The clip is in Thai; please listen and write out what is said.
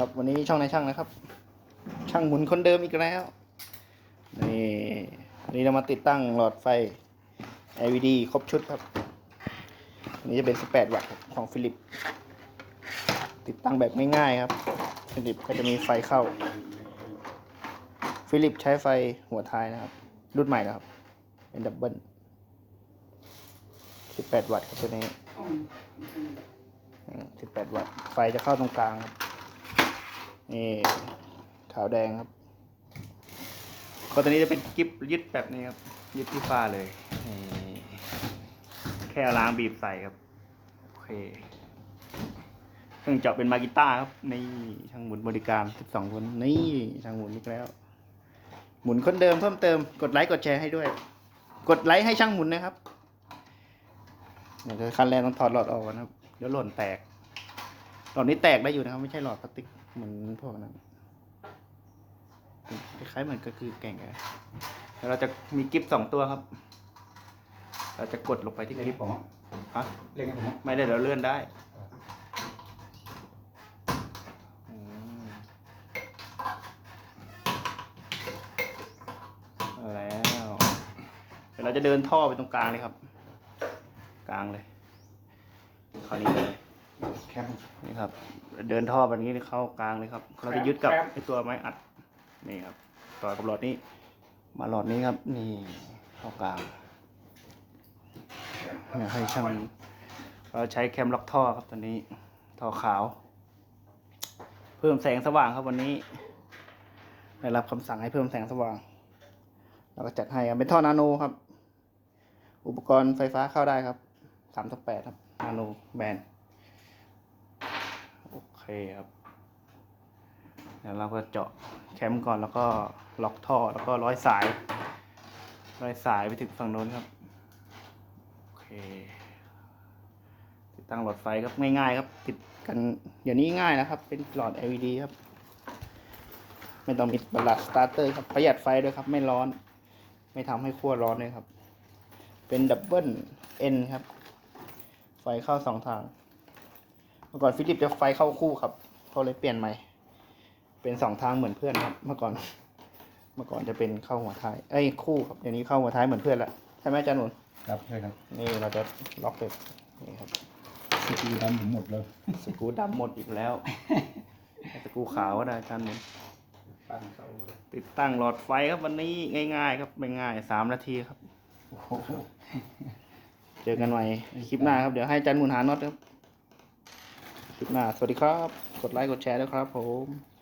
ครับ วันนี้ช่องในช่างนะครับ ช่างหมุนคนเดิมอีกแล้ว นี่วันนี้เรามาติดตั้งหลอดไฟ LED ครบชุดครับอันนี้จะเป็น 18 วัตต์ของฟิลิป ติดตั้งแบบง่ายๆครับ ฟิลิปก็จะมีไฟเข้า ฟิลิปใช้ไฟหัวท้ายนะครับ รุ่นใหม่นะครับ เป็นดับเบิล18 วัตต์ครับตัวนี้ 18 วัตต์ ไฟจะเข้าตรงกลางครับ นี่ขาวแดงครับก็ตัวนี้จะเป็นกิฟยึดแบบนี้ครับยึดที่ฟ้าเลยแค่ล้างบีบใส่ครับโอเคเครื่องเจาะเป็นมากิต้าครับนี่ช่างหมุนบริการ12คนนี่ช่างหมุนอีกแล้ว หมุนคนเดิมเพิ่มเติมกดไลค์กดแชร์ให้ด้วย กดไลค์ให้ช่างหมุนนะครับเดี๋ยวขั้นแรกต้องถอดหลอดออกก่อนครับเดี๋ยวหล่นแตก หลอดนี้แตกได้อยู่นะครับ ไม่ใช่หลอดพลาสติกเหมือนพวกนั้นคล้ายๆเหมือนก็คือแก่งอะแล้วเราจะมีกิฟสองตัวครับ เราจะกดลงไปที่เล่นกิให้ฟผมฮะเล่นให้ผมไม่ได้เดี๋ยวเลื่อนได้อืมเอาแล้วเดี๋ยวเราจะเดินท่อไปตรงกลางเลยครับ กลางเลย คราวนี้เลย แคมนี่ครับ เดินท่อแบบนี้เข้ากลางเลยครับ เราจะยึดกับไอตัวไม้อัดนี่ครับ ต่อกับหลอดนี้ มาหลอดนี้ครับ นี่เข้ากลางเนี่ยให้ช่างเราใช้แคมล็อกท่อครับตอนนี้ท่อขาว เพิ่มแสงสว่างครับวันนี้ได้รับคำสั่งให้เพิ่มแสงสว่าง เราก็จัดให้ครับเป็นท่อนาโนครับ อุปกรณ์ไฟฟ้าเข้าได้ครับสามทับแปดครับ นาโนแบนโอ เคครับเดี๋ยวเราก็เจาะแคมป์ก่อนแล้วก็ล็อกท่อแล้วก็ร้อยสาย ร้อยสายไปถึงฝั่งโน้นครับโอเคติดตั้งหลอดไฟครับง่ายๆครับติดกันเดี๋ยวนี้ง่ายนะครับ เป็นหลอด LED ครับ ไม่ต้องมีบัลลัดสตาร์เตอร์ครับประหยัดไฟด้วยครับ ไม่ร้อน ไม่ทำให้ขั้วร้อนเลยครับ เป็นดับเบิลเอ็นครับ ไฟเข้าสองทาง มื่อก่อนฟิลิปจะไฟเข้าคู่ครับเขาเลยเปลี่ยนใหม่ เป็นสองทางเหมือนเพื่อนครับ เมื่อก่อน เมื่อก่อนจะเป็นเข้าหัวท้าย เอ้ยคู่ครับเดี๋ยวนี้เข้าหัวท้ายเหมือนเพื่อนละใช่ไหมอาจารย์หนุนครับใช่ครับ นี่เราจะล็อกเลยนี่ครับสกีดำผมหมดเลยสกรูดำหมดอีกแล้วสกรูขาวก็ได้อาจารย์หนุนตั้งเสาติดตั้งหลอดไฟครับวันนี้ง่าย ๆ ครับไม่ง่ายสามนาทีครับโอ้โหเจอกันใหม่คลิปหน้าครับเดี๋ยวให้อาจารย์หมุนหาน็อตครับ คลิปหน้า สวัสดีครับ กดไลค์ กดแชร์ด้วยครับผม